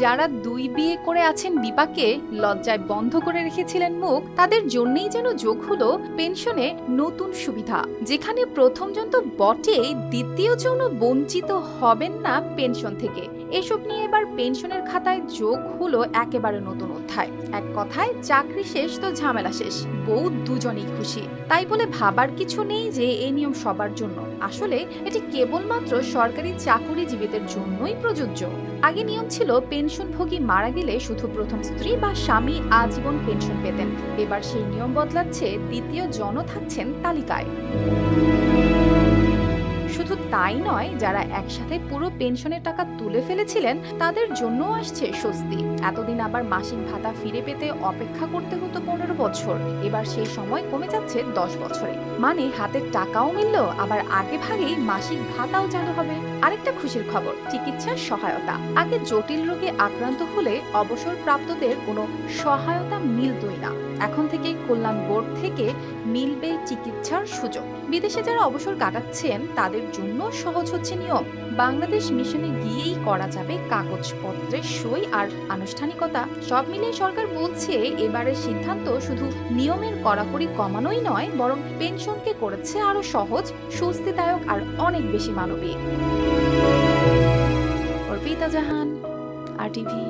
যারা দুই বিয়ে করে আছেন বিপাকে লজ্জায় বন্ধ করে রেখেছিলেন মুখ, তাদের জন্যেই যেন যোগ হলো পেনশনে নতুন সুবিধা। যেখানে প্রথমজন তো বটেই দ্বিতীয় জন বঞ্চিত হবেন না পেনশন থেকে। এসব নিয়ে এবার পেনশনের খাতায় যোগ হলো একেবারে নতুন অধ্যায়। এক কথায়, চাকরি শেষ তো ঝামেলা শেষ, বউ দুজনেই খুশি। তাই বলে ভাবার কিছু নেই যে এই নিয়ম সবার জন্য। আসলে এটি কেবলমাত্র সরকারি চাকুরিজীবীদের জন্যই প্রযোজ্য। আগে নিয়ম ছিল পেনশনভোগী মারা গেলে শুধু প্রথম স্ত্রী বা স্বামী আজীবন পেনশন পেতেন। এবার সেই নিয়ম বদলাচ্ছে, দ্বিতীয় জন থাকছেন তালিকায়। শুধু তাই নয়, যারা একসাথে পুরো পেনশনের টাকা তুলে ফেলেছিলেন, তাদের জন্য আসছে স্বস্তি। এতদিন আবার মাসিক ভাতা ফিরে পেতে অপেক্ষা করতে হতো পনেরো বছর। এবার সেই সময় কমে যাচ্ছে দশ বছরে। মানে হাতের টাকাও মিলল, আবার আগে ভাগেই মাসিক ভাতাও চালু হবে। আরেকটা খুশির খবর, চিকিৎসার সহায়তা। আগে জটিল রোগে আক্রান্ত হলে অবসর প্রাপ্তদের কোনো সহায়তা মিলতই না। এখন থেকে কল্যাণ বোর্ড থেকে মিলবে চিকিৎসার সুযোগ। বিদেশে যারা অবসর কাটাচ্ছেন, তাদের জন্য সহজ হচ্ছে নিয়ম। বাংলাদেশ মিশনে গিয়েই করা যাবে কাগজপত্রের সই আর আনুষ্ঠানিকতা। সব মিলিয়ে সরকার বলছে, এবারের সিদ্ধান্ত শুধু নিয়মের কড়াকড়ি কমানোই নয়, বরং পেনশনকে করেছে আরও সহজ, স্বস্তিদায়ক আর অনেক বেশি মানবিক। অর্পিতা জাহান, আর টিভি।